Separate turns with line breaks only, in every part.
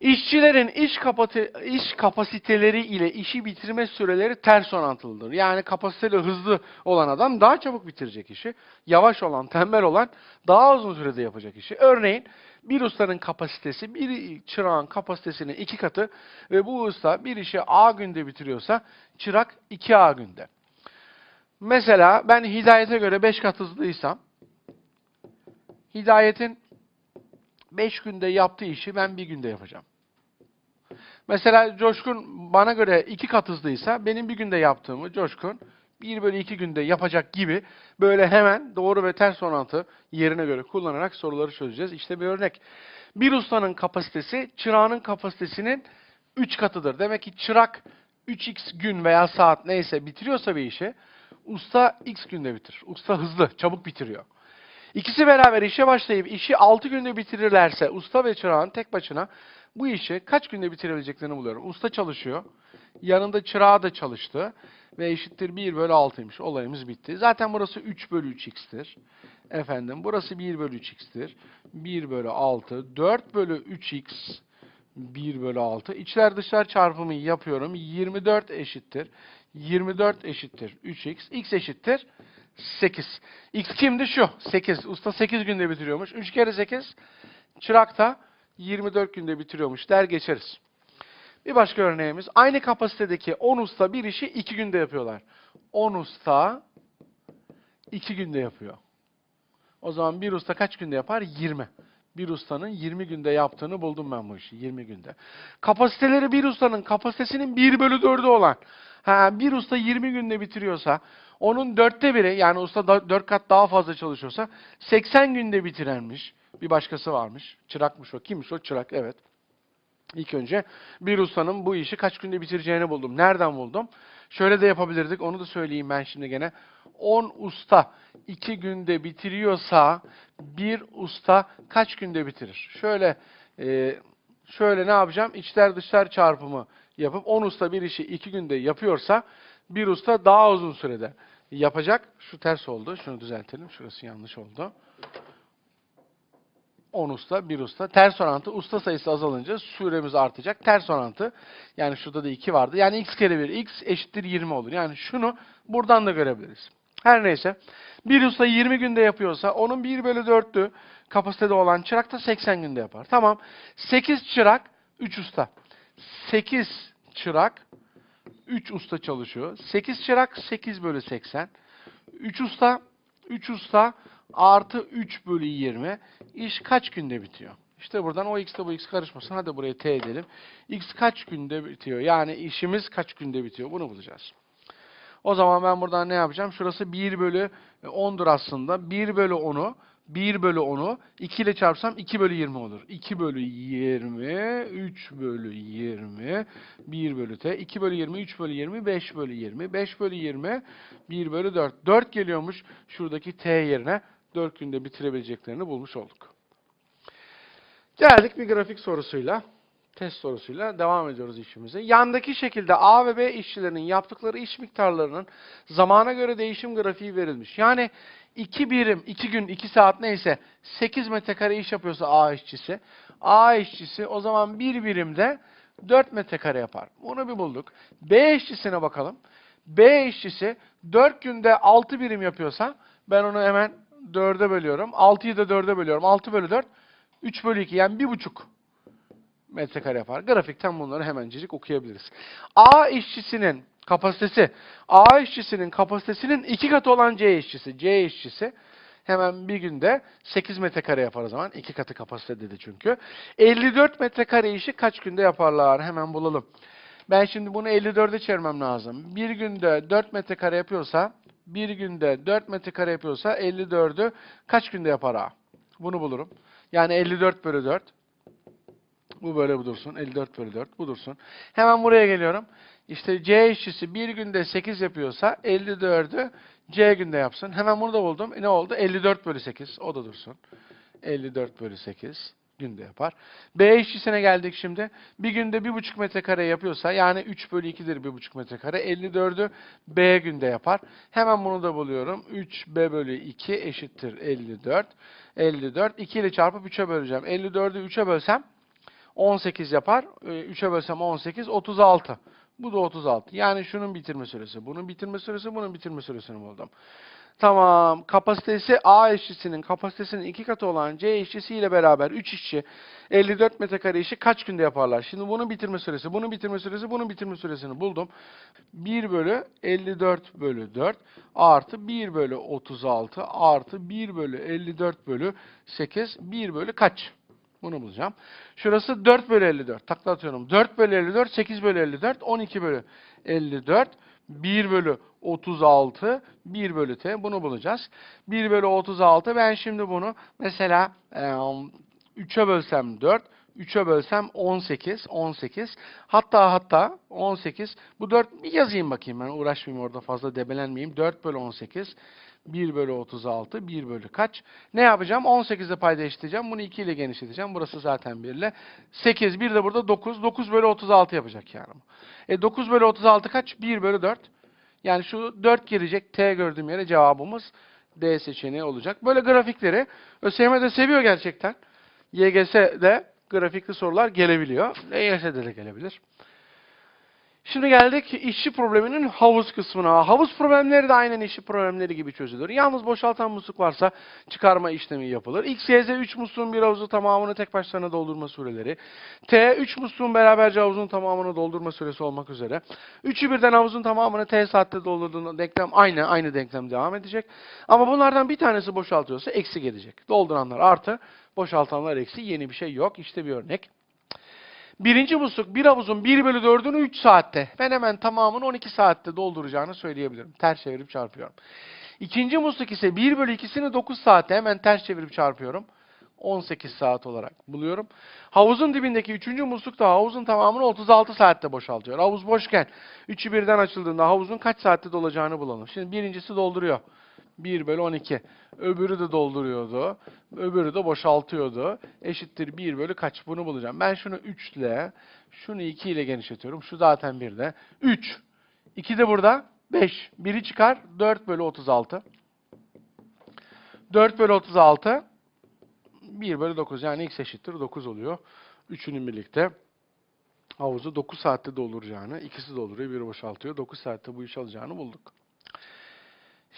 İşçilerin iş, kapati- iş kapasiteleri ile işi bitirme süreleri ters orantılıdır. Yani kapasiteli hızlı olan adam daha çabuk bitirecek işi. Yavaş olan, tembel olan daha uzun sürede yapacak işi. Örneğin bir ustanın kapasitesi bir çırağın kapasitesinin iki katı ve bu usta bir işi A günde bitiriyorsa çırak 2A günde. Mesela ben hidayete göre 5 kat hızlıysam hidayetin 5 günde yaptığı işi ben bir günde yapacağım. Mesela Coşkun bana göre iki kat hızlıysa benim bir günde yaptığımı Coşkun 1 bölü 2 günde yapacak gibi böyle hemen doğru ve ters orantı yerine göre kullanarak soruları çözeceğiz. İşte bir örnek. Bir ustanın kapasitesi çırağının kapasitesinin 3 katıdır. Demek ki çırak 3x gün veya saat neyse bitiriyorsa bir işi usta x günde bitirir. Usta hızlı, çabuk bitiriyor. İkisi beraber işe başlayıp işi 6 günde bitirirlerse usta ve çırağın tek başına bu işi kaç günde bitirebileceklerini buluyorum. Usta çalışıyor. Yanında çırağı da çalıştı. Ve eşittir 1 bölü 6'ymış. Olayımız bitti. Zaten burası 3 bölü 3x'tir. Efendim burası 1 bölü 3x'tir. 1 bölü 6. 4 bölü 3x 1 bölü 6. İçler dışlar çarpımı yapıyorum. 24 eşittir. 24 eşittir 3x. x eşittir 8. X kimdi? Şu. 8. Usta 8 günde bitiriyormuş. 3 kere 8. Çırak da 24 günde bitiriyormuş der geçeriz. Bir başka örneğimiz. Aynı kapasitedeki 10 usta bir işi 2 günde yapıyorlar. 10 usta 2 günde yapıyor. O zaman bir usta kaç günde yapar? 20. Bir ustanın 20 günde yaptığını buldum ben bu işi. 20 günde. Kapasiteleri bir ustanın kapasitesinin 1 bölü 4'ü olan. Ha, bir usta 20 günde bitiriyorsa onun dörtte biri yani usta 4 kat daha fazla çalışıyorsa 80 günde bitirenmiş. Bir başkası varmış. Çırakmış o. Kimmiş o? Çırak. Evet. İlk önce bir ustanın bu işi kaç günde bitireceğini buldum. Nereden buldum? Şöyle de yapabilirdik. Onu da söyleyeyim ben şimdi gene. 10 usta 2 günde bitiriyorsa bir usta kaç günde bitirir? Şöyle e, şöyle ne yapacağım? İçler dışlar çarpımı yapıp 10 usta bir işi 2 günde yapıyorsa bir usta daha uzun sürede yapacak. Şu ters oldu. Şunu düzeltelim. Şurası yanlış oldu. 10 usta, 1 usta. Ters orantı. Usta sayısı azalınca süremiz artacak. Ters orantı. Yani şurada da 2 vardı. Yani x kere 1. x eşittir 20 olur. Yani şunu buradan da görebiliriz. Her neyse. Bir usta 20 günde yapıyorsa onun 1 bölü 4'lü kapasitede olan çırak da 80 günde yapar. Tamam. 8 çırak, 3 usta. 8 çırak, 3 usta çalışıyor. 8 çırak, 8 bölü 80. 3 usta, 3 usta artı 3 bölü 20. İş kaç günde bitiyor? İşte buradan o x ile bu x karışmasın. Hadi buraya t edelim. x kaç günde bitiyor? Yani işimiz kaç günde bitiyor? Bunu bulacağız. O zaman ben buradan ne yapacağım? Şurası 1 bölü 10'dur aslında. 1 bölü 10'u 1 bölü 10'u 2 ile çarpsam 2 bölü 20 olur. 2 bölü 20, 3 bölü 20, 1 bölü t, 2 bölü 20, 3 bölü 20, 5 bölü 20, 5 bölü 20, 1 bölü 4. 4 geliyormuş şuradaki t yerine. 4 günde bitirebileceklerini bulmuş olduk. Geldik bir grafik sorusuyla, test sorusuyla devam ediyoruz işimize. Yandaki şekilde A ve B işçilerinin yaptıkları iş miktarlarının zamana göre değişim grafiği verilmiş. Yani 2 birim, 2 gün, 2 saat neyse 8 metrekare iş yapıyorsa A işçisi, A işçisi o zaman bir birimde 4 metrekare yapar. Bunu bir bulduk. B işçisine bakalım. B işçisi 4 günde 6 birim yapıyorsa ben onu hemen 4'e bölüyorum. 6'yı da 4'e bölüyorum. 6 bölü 4 3 bölü 2 yani 1,5 metrekare yapar. Grafikten bunları hemencecik okuyabiliriz. A işçisinin kapasitesi, A işçisinin kapasitesinin iki katı olan C işçisi, C işçisi hemen bir günde 8 metrekare yapar o zaman. iki katı kapasite dedi çünkü. 54 metrekare işi kaç günde yaparlar? Hemen bulalım. Ben şimdi bunu 54'e çevirmem lazım. Bir günde 4 metrekare yapıyorsa, bir günde 4 metrekare yapıyorsa 54'ü kaç günde yapar A? Bunu bulurum. Yani 54 bölü 4. Bu böyle bu dursun. 54 bölü 4 bu dursun. Hemen buraya geliyorum. İşte C işçisi bir günde 8 yapıyorsa 54'ü C günde yapsın. Hemen bunu da buldum. E, Ne oldu? 54 bölü 8. O da dursun. 54 bölü 8 günde yapar. B işçisine geldik şimdi. Bir günde 1,5 metrekare yapıyorsa yani 3 bölü 2'dir 1,5 metrekare. 54'ü B günde yapar. Hemen bunu da buluyorum. 3B bölü 2 eşittir 54. 54. 2 ile çarpıp 3'e böleceğim. 54'ü 3'e bölsem 18 yapar. 3'e bölsem 18, 36. Bu da 36. Yani şunun bitirme süresi, bunun bitirme süresi, bunun bitirme süresini buldum. Tamam. Kapasitesi A işçisinin kapasitesinin iki katı olan C işçisiyle beraber 3 işçi 54 metrekare işi kaç günde yaparlar? Şimdi bunun bitirme süresi, bunun bitirme süresi, bunun bitirme süresini buldum. 1 bölü 54 bölü 4 artı 1 bölü 36 artı 1 bölü 54 bölü 8 1 bölü kaç? Bunu bulacağım. Şurası 4 bölü 54. Takla atıyorum. 4 bölü 54, 8 bölü 54, 12 bölü 54, 1 bölü 36, 1 bölü t. Bunu bulacağız. 1 bölü 36. Ben şimdi bunu mesela e, 3'e bölsem 4, 3'e bölsem 18, 18. Hatta hatta 18. Bu 4 bir yazayım bakayım ben uğraşmayayım orada fazla debelenmeyeyim. 4 bölü 18. 1 bölü 36, 1 bölü kaç? Ne yapacağım? 18'e payda eşitleyeceğim. Bunu 2 ile genişleteceğim. Burası zaten 1 ile. 8, 1 de burada 9. 9 bölü 36 yapacak yani. E 9 bölü 36 kaç? 1 bölü 4. Yani şu 4 girecek. T gördüğüm yere cevabımız D seçeneği olacak. Böyle grafikleri ÖSYM de seviyor gerçekten. YGS'de grafikli sorular gelebiliyor. EYS'de de gelebilir. Şimdi geldik işçi probleminin havuz kısmına. Havuz problemleri de aynen işçi problemleri gibi çözülür. Yalnız boşaltan musluk varsa çıkarma işlemi yapılır. X, Y, Z 3 musluğun bir havuzu tamamını tek başlarına doldurma süreleri. T 3 musluğun beraberce havuzun tamamını doldurma süresi olmak üzere. Üçü birden havuzun tamamını T saatte doldurduğunda denklem aynı, aynı denklem devam edecek. Ama bunlardan bir tanesi boşaltıyorsa eksi gelecek. Dolduranlar artı, boşaltanlar eksi. Yeni bir şey yok. İşte bir örnek. Birinci musluk bir havuzun 1 bölü 4'ünü 3 saatte. Ben hemen tamamını 12 saatte dolduracağını söyleyebilirim. Ters çevirip çarpıyorum. İkinci musluk ise 1 bölü 2'sini 9 saatte hemen ters çevirip çarpıyorum. 18 saat olarak buluyorum. Havuzun dibindeki üçüncü musluk da havuzun tamamını 36 saatte boşaltıyor. Havuz boşken üçü birden açıldığında havuzun kaç saatte dolacağını bulalım. Şimdi birincisi dolduruyor. 1 bölü 12. Öbürü de dolduruyordu. Öbürü de boşaltıyordu. Eşittir 1 bölü kaç? Bunu bulacağım. Ben şunu 3 ile, şunu 2 ile genişletiyorum. Şu zaten 1 de. 3. 2 de burada. 5. 1'i çıkar. 4 bölü 36. 4 bölü 36. 1 bölü 9. Yani x eşittir 9 oluyor. Üçünün birlikte havuzu 9 saatte dolduracağını, ikisi dolduruyor, biri boşaltıyor. 9 saatte bu işi alacağını bulduk.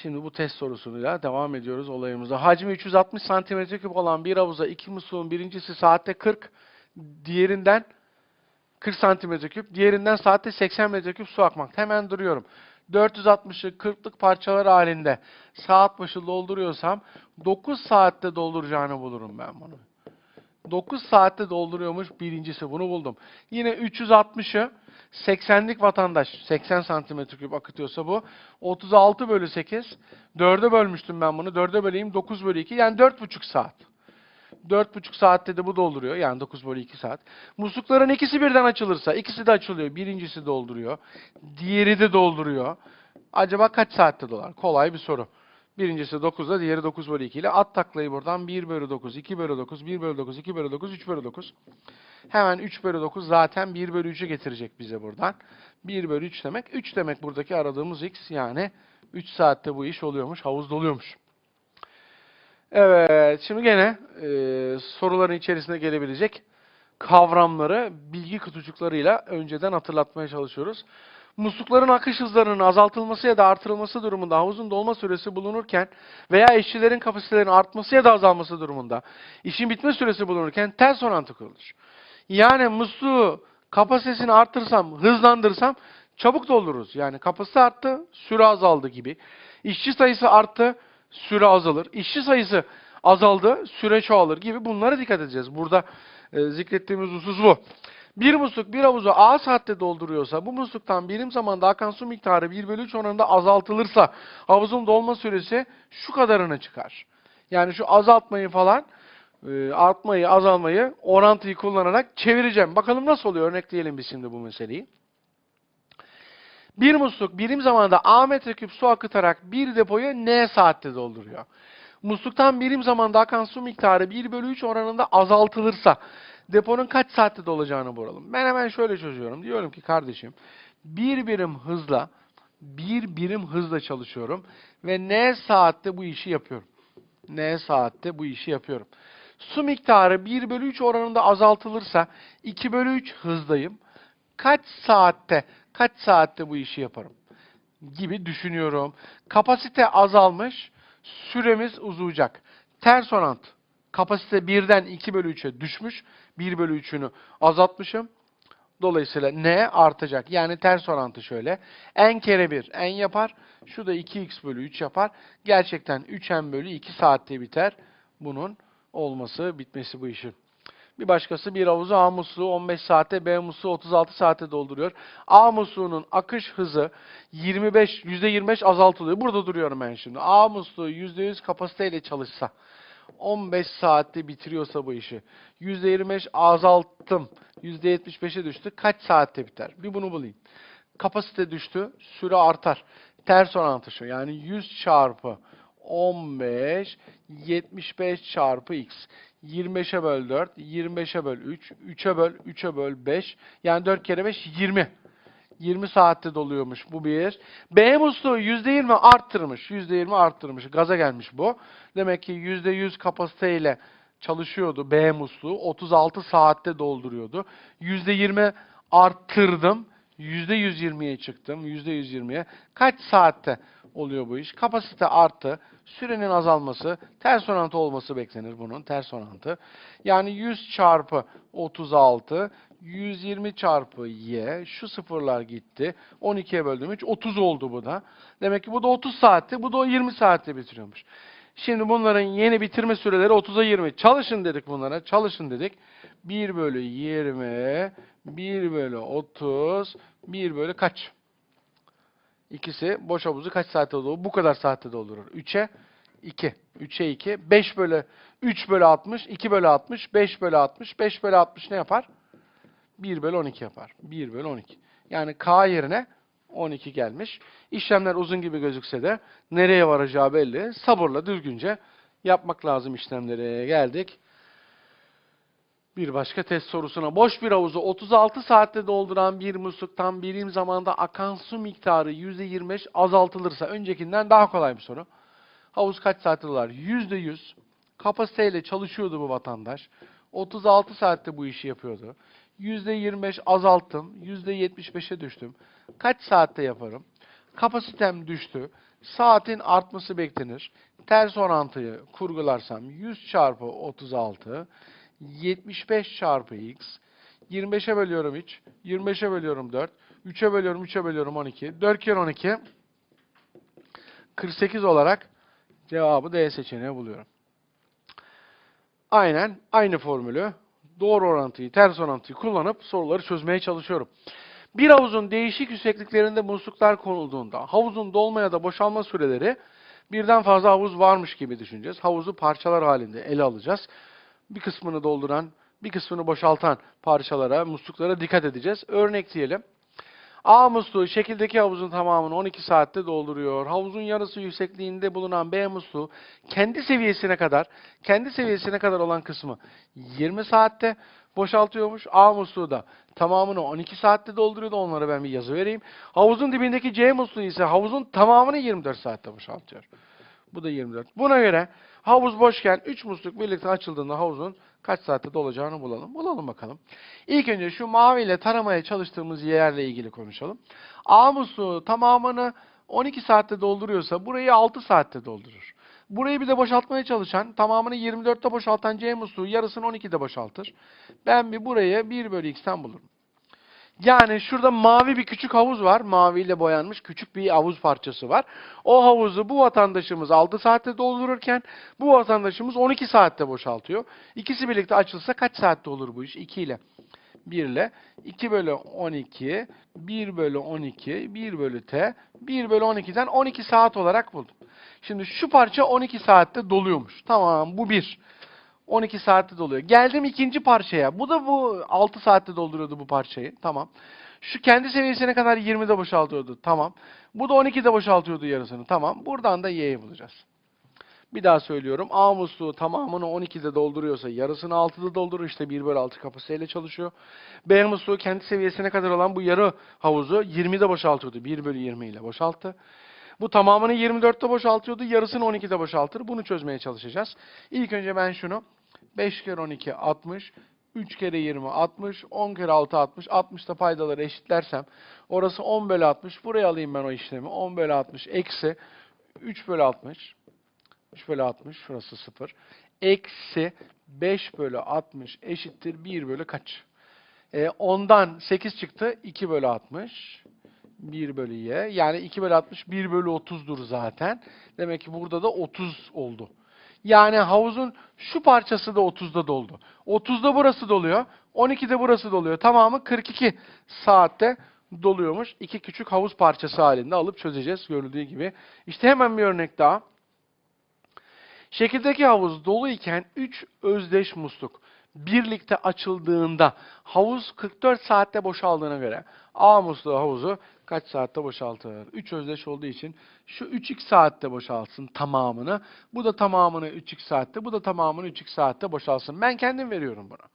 Şimdi bu test sorusuyla devam ediyoruz olayımıza. Hacmi 360 cm3 olan bir havuza iki musluğun birincisi saatte 40, diğerinden 40 cm3, diğerinden saatte 80 m3 su akmakta. Hemen duruyorum. 460'ı 40'lık parçalar halinde saat başı dolduruyorsam 9 saatte dolduracağını bulurum ben bunu. 9 saatte dolduruyormuş birincisi bunu buldum. Yine 360'ı 80'lik vatandaş 80 santimetre küp akıtıyorsa bu 36 bölü 8 4'e bölmüştüm ben bunu 4'e böleyim 9 bölü 2 yani 4,5 saat. 4,5 saatte de bu dolduruyor. Yani 9 bölü 2 saat. Muslukların ikisi birden açılırsa, ikisi de açılıyor. Birincisi dolduruyor. Diğeri de dolduruyor. Acaba kaç saatte dolar? Kolay bir soru. Birincisi 9'da, diğeri 9 bölü 2 ile. At taklayı buradan 1 bölü 9, 2 bölü 9, 1 bölü 9, 2 bölü 9, 3 bölü 9. Hemen 3 bölü 9 zaten 1 bölü 3'ü getirecek bize buradan. 1 bölü 3 demek. 3 demek buradaki aradığımız x yani 3 saatte bu iş oluyormuş, havuz doluyormuş. Evet, şimdi gene e, soruların içerisine gelebilecek kavramları bilgi kutucuklarıyla önceden hatırlatmaya çalışıyoruz. Muslukların akış hızlarının azaltılması ya da artırılması durumunda havuzun dolma süresi bulunurken veya işçilerin kapasitelerinin artması ya da azalması durumunda işin bitme süresi bulunurken ters orantı kurulur. Yani musluğu kapasitesini arttırsam, hızlandırsam çabuk doldururuz. Yani kapasite arttı, süre azaldı gibi. İşçi sayısı arttı, süre azalır. İşçi sayısı azaldı, süre çoğalır gibi bunlara dikkat edeceğiz. Burada e, zikrettiğimiz husus bu. Bir musluk bir havuzu A saatte dolduruyorsa bu musluktan birim zamanda akan su miktarı 1 bölü 3 oranında azaltılırsa havuzun dolma süresi şu kadarına çıkar. Yani şu azaltmayı falan e, artmayı azalmayı orantıyı kullanarak çevireceğim. Bakalım nasıl oluyor örnekleyelim biz şimdi bu meseleyi. Bir musluk birim zamanda A metreküp su akıtarak bir depoyu N saatte dolduruyor. Musluktan birim zamanda akan su miktarı 1 bölü 3 oranında azaltılırsa deponun kaç saatte dolacağını bulalım. Ben hemen şöyle çözüyorum. Diyorum ki kardeşim bir birim hızla bir birim hızla çalışıyorum ve N saatte bu işi yapıyorum. N saatte bu işi yapıyorum. Su miktarı 1 bölü 3 oranında azaltılırsa 2 bölü 3 hızdayım. Kaç saatte, kaç saatte bu işi yaparım? Gibi düşünüyorum. Kapasite azalmış, süremiz uzayacak. Ters orant. Kapasite 1'den 2 bölü 3'e düşmüş. 1 bölü 3'ünü azaltmışım. Dolayısıyla n artacak. Yani ters orantı şöyle. n kere 1 n yapar. Şu da 2x bölü 3 yapar. Gerçekten 3n bölü 2 saatte biter. Bunun olması, bitmesi bu işin. Bir başkası bir havuzu A musluğu 15 saatte, B musluğu 36 saatte dolduruyor. A musluğunun akış hızı 25, %25 azaltılıyor. Burada duruyorum ben şimdi. A musluğu %100 kapasiteyle çalışsa, 15 saatte bitiriyorsa bu işi, %25 azalttım, %75'e düştü. Kaç saatte biter? Bir bunu bulayım. Kapasite düştü, süre artar. Ters orantı şu. Yani 100 çarpı 15, 75 çarpı x. 25'e böl 4, 25'e böl 3, 3'e böl, 3'e böl 5. Yani 4 kere 5, 20. 20 saatte doluyormuş bu bir. B musluğu %20 arttırmış. %20 arttırmış. Gaza gelmiş bu. Demek ki %100 kapasiteyle çalışıyordu B musluğu. 36 saatte dolduruyordu. %20 arttırdım. %120'ye çıktım. %120'ye. Kaç saatte oluyor bu iş? Kapasite arttı. Sürenin azalması, ters orantı olması beklenir bunun. Ters orantı. Yani 100 çarpı 36, 120 çarpı y. Şu sıfırlar gitti. 12'ye böldüm 3. 30 oldu bu da. Demek ki bu da 30 saatte, bu da 20 saatte bitiriyormuş. Şimdi bunların yeni bitirme süreleri 30'a 20. Çalışın dedik bunlara. Çalışın dedik. 1 bölü 20, 1 bölü 30, 1 bölü kaç? İkisi boş havuzu kaç saatte doldurur? Bu kadar saatte doldurur. 3'e 2. 3'e 2. 5 bölü 3 bölü 60, 2 bölü 60, 5 bölü 60. 5 bölü 60 ne yapar? 1 bölü 12 yapar. 1 bölü 12. Yani K yerine 12 gelmiş. İşlemler uzun gibi gözükse de nereye varacağı belli. Sabırla, düzgünce yapmak lazım işlemlere. Geldik. Bir başka test sorusuna. Boş bir havuzu 36 saatte dolduran bir musluktan birim zamanda akan su miktarı %25 azaltılırsa öncekinden daha kolay bir soru. Havuz kaç saatte dolar? %100 kapasiteyle çalışıyordu bu vatandaş. 36 saatte bu işi yapıyordu. %25 azalttım. %75'e düştüm. Kaç saatte yaparım? Kapasitem düştü. Saatin artması beklenir. Ters orantıyı kurgularsam 100 çarpı 36 75 çarpı x 25'e bölüyorum 3, 25'e bölüyorum 4, 3'e bölüyorum 3'e bölüyorum 12. 4 kere 12 48 olarak cevabı D seçeneği buluyorum. Aynen aynı formülü doğru orantıyı, ters orantıyı kullanıp soruları çözmeye çalışıyorum. Bir havuzun değişik yüksekliklerinde musluklar konulduğunda havuzun dolma ya da boşalma süreleri birden fazla havuz varmış gibi düşüneceğiz. Havuzu parçalar halinde ele alacağız. Bir kısmını dolduran, bir kısmını boşaltan parçalara, musluklara dikkat edeceğiz. Örnek diyelim. A musluğu şekildeki havuzun tamamını 12 saatte dolduruyor. Havuzun yarısı yüksekliğinde bulunan B musluğu kendi seviyesine kadar, kendi seviyesine kadar olan kısmı 20 saatte boşaltıyormuş. A musluğu da tamamını 12 saatte dolduruyordu. Onlara ben bir yazı vereyim. Havuzun dibindeki C musluğu ise havuzun tamamını 24 saatte boşaltıyor. Bu da 24. Buna göre havuz boşken 3 musluk birlikte açıldığında havuzun kaç saatte dolacağını bulalım. Bulalım bakalım. İlk önce şu mavi ile taramaya çalıştığımız yerle ilgili konuşalım. A musluğu tamamını 12 saatte dolduruyorsa burayı 6 saatte doldurur. Burayı bir de boşaltmaya çalışan, tamamını 24'te boşaltan C musluğu yarısını 12'de boşaltır. Ben bir buraya 1 bölü x'ten bulurum. Yani şurada mavi bir küçük havuz var. Maviyle boyanmış küçük bir havuz parçası var. O havuzu bu vatandaşımız 6 saatte doldururken bu vatandaşımız 12 saatte boşaltıyor. İkisi birlikte açılsa kaç saatte olur bu iş? 2 ile. 1 ile 2 bölü 12, 1 bölü 12, 1 bölü t, 1 bölü 12'den 12 saat olarak buldum. Şimdi şu parça 12 saatte doluyormuş. Tamam bu 1. 12 saatte doluyor. Geldim ikinci parçaya. Bu da bu 6 saatte dolduruyordu bu parçayı. Tamam. Şu kendi seviyesine kadar 20'de boşaltıyordu. Tamam. Bu da 12'de boşaltıyordu yarısını. Tamam. Buradan da y'yi bulacağız. Bir daha söylüyorum. A musluğu tamamını 12'de dolduruyorsa yarısını 6'da doldurur. İşte 1 bölü 6 kapasiteyle çalışıyor. B musluğu kendi seviyesine kadar olan bu yarı havuzu 20'de boşaltıyordu. 1 bölü 20 ile boşalttı. Bu tamamını 24'te boşaltıyordu. Yarısını 12'de boşaltır. Bunu çözmeye çalışacağız. İlk önce ben şunu 5 kere 12 60. 3 kere 20 60. 10 kere 6 60. 60'ta paydaları eşitlersem orası 10 bölü 60. Buraya alayım ben o işlemi. 10 bölü 60 eksi 3 bölü 60. 3 bölü 60 şurası 0. Eksi 5 bölü 60 eşittir 1 bölü kaç? E, 10'dan 8 çıktı. 2 bölü 60. 1 bölü y. Yani 2 bölü 60 1 bölü 30'dur zaten. Demek ki burada da 30 oldu. Yani havuzun şu parçası da 30'da doldu. 30'da burası doluyor. 12'de burası doluyor. Tamamı 42 saatte doluyormuş. İki küçük havuz parçası halinde alıp çözeceğiz görüldüğü gibi. İşte hemen bir örnek daha. Şekildeki havuz dolu iken 3 özdeş musluk birlikte açıldığında havuz 44 saatte boşaldığına göre A musluğu havuzu kaç saatte boşaltır? 3 özdeş olduğu için şu 3x saatte boşaltsın tamamını. Bu da tamamını 3x saatte, bu da tamamını 3x saatte boşalsın. Ben kendim veriyorum bunu.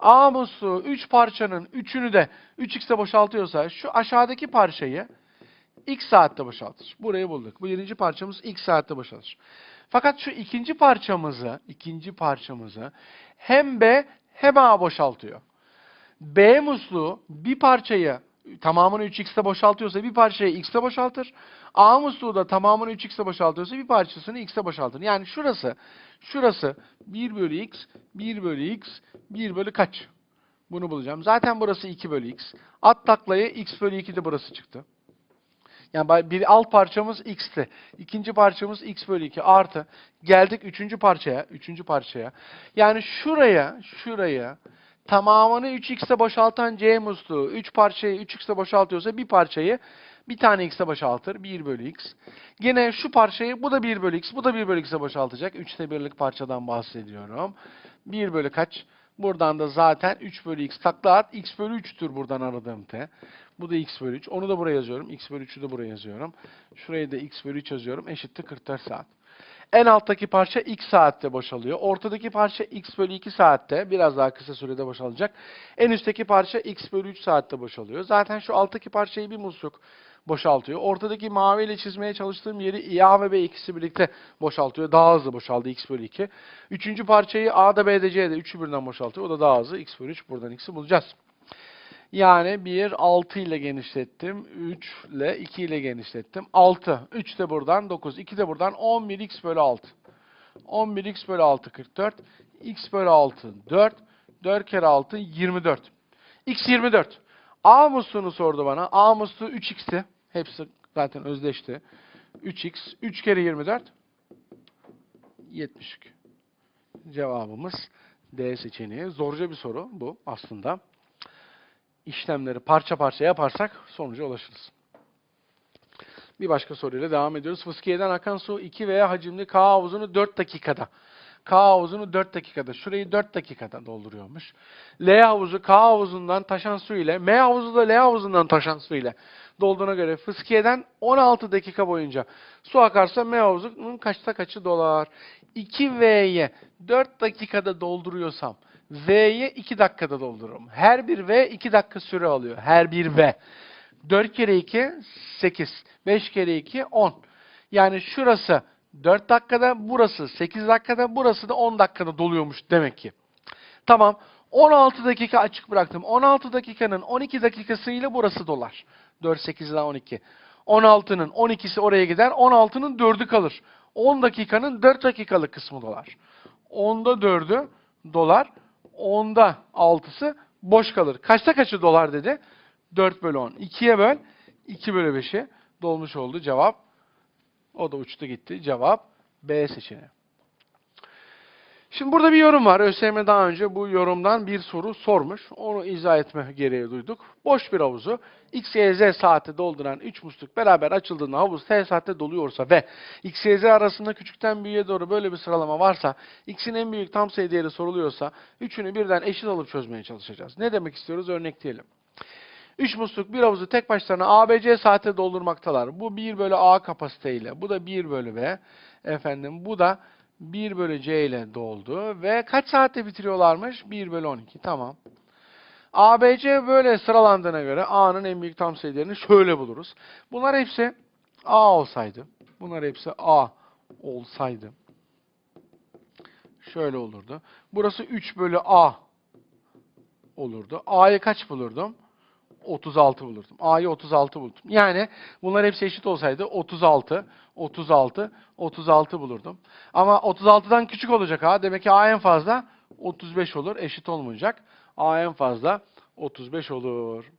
A musluğu 3 parçanın 3'ünü de 3x'e boşaltıyorsa şu aşağıdaki parçayı x saatte boşaltır. Burayı bulduk. Bu birinci parçamız x saatte boşaltır. Fakat şu ikinci parçamızı, ikinci parçamızı hem B hem A boşaltıyor. B musluğu bir parçayı tamamını 3x'te boşaltıyorsa bir parçayı x'te boşaltır. A musluğu da tamamını 3x'te boşaltıyorsa bir parçasını x'te boşaltır. Yani şurası, şurası 1 bölü x, 1 bölü x, 1 bölü kaç? Bunu bulacağım. Zaten burası 2 bölü x. At taklayı x bölü 2 de burası çıktı. Yani bir alt parçamız x'ti. İkinci parçamız x bölü 2 artı. Geldik üçüncü parçaya. Üçüncü parçaya. Yani şuraya, şuraya tamamını 3x'e boşaltan C musluğu 3 parçayı 3x'e boşaltıyorsa bir parçayı bir tane x'e boşaltır. 1 bölü x. Gene şu parçayı bu da 1 bölü x, bu da 1 bölü x'e boşaltacak. 3'te birlik parçadan bahsediyorum. 1 bölü kaç? Buradan da zaten 3 bölü x takla at. x bölü 3'tür buradan aradığım t. Bu da x bölü 3. Onu da buraya yazıyorum. x bölü 3'ü de buraya yazıyorum. Şurayı da x bölü 3 yazıyorum. Eşittir 44 saat. En alttaki parça x saatte boşalıyor. Ortadaki parça x bölü 2 saatte. Biraz daha kısa sürede boşalacak. En üstteki parça x bölü 3 saatte boşalıyor. Zaten şu alttaki parçayı bir musluk boşaltıyor. Ortadaki maviyle çizmeye çalıştığım yeri A ve B ikisi birlikte boşaltıyor. Daha hızlı boşaldı x bölü 2. Üçüncü parçayı A'da B'de C'de üçü birden boşaltıyor. O da daha hızlı x bölü 3. Buradan x'i bulacağız. Yani 1 6 ile genişlettim. 3 ile 2 ile genişlettim. 6. 3 de buradan 9. 2 de buradan 11x bölü 6. 11x bölü 6 44. x bölü 6 4. 4 kere 6 24. x 24. A musluğunu sordu bana. A musluğu 3x'ti. Hepsi zaten özdeşti. 3x. 3 kere 24. 72. Cevabımız D seçeneği. Zorca bir soru bu aslında işlemleri parça parça yaparsak sonuca ulaşırız. Bir başka soruyla devam ediyoruz. Fıskiye'den akan su 2 veya hacimli K havuzunu 4 dakikada. K havuzunu 4 dakikada. Şurayı 4 dakikada dolduruyormuş. L havuzu K havuzundan taşan su ile, M havuzu da L havuzundan taşan su ile dolduğuna göre fıskiyeden 16 dakika boyunca su akarsa M havuzunun kaçta kaçı dolar? 2V'ye 4 dakikada dolduruyorsam V'ye 2 dakikada doldururum. Her bir V 2 dakika süre alıyor. Her bir V. 4 kere 2 8. 5 kere 2 10. Yani şurası 4 dakikada, burası 8 dakikada, burası da 10 dakikada doluyormuş demek ki. Tamam. 16 dakika açık bıraktım. 16 dakikanın 12 dakikasıyla burası dolar. 4, 8 daha 12. 16'nın 12'si oraya gider. 16'nın 4'ü kalır. 10 dakikanın 4 dakikalık kısmı dolar. 10'da 4'ü dolar. 10'da 6'sı boş kalır. Kaçta kaçı dolar dedi? 4 bölü 10. 2'ye böl. 2 bölü 5'i dolmuş oldu cevap. O da uçtu gitti. Cevap B seçeneği. Şimdi burada bir yorum var. ÖSYM daha önce bu yorumdan bir soru sormuş. Onu izah etme gereği duyduk. Boş bir havuzu X, Y, Z saatte dolduran 3 musluk beraber açıldığında havuz T saatte doluyorsa ve X, Y, Z arasında küçükten büyüğe doğru böyle bir sıralama varsa, X'in en büyük tam sayı değeri soruluyorsa, üçünü birden eşit alıp çözmeye çalışacağız. Ne demek istiyoruz? Örnekleyelim. 3 musluk bir havuzu tek başlarına ABC saate doldurmaktalar. Bu 1 bölü A kapasiteyle. Bu da 1 bölü B. Efendim bu da 1 bölü C ile doldu. Ve kaç saatte bitiriyorlarmış? 1 bölü 12. Tamam. ABC böyle sıralandığına göre A'nın en büyük tam sayı değerini şöyle buluruz. Bunlar hepsi A olsaydı. Bunlar hepsi A olsaydı. Şöyle olurdu. Burası 3 bölü A olurdu. A'yı kaç bulurdum? 36 bulurdum. A'yı 36 buldum. Yani bunlar hepsi eşit olsaydı 36, 36, 36 bulurdum. Ama 36'dan küçük olacak A. Demek ki A en fazla 35 olur. Eşit olmayacak. A en fazla 35 olur.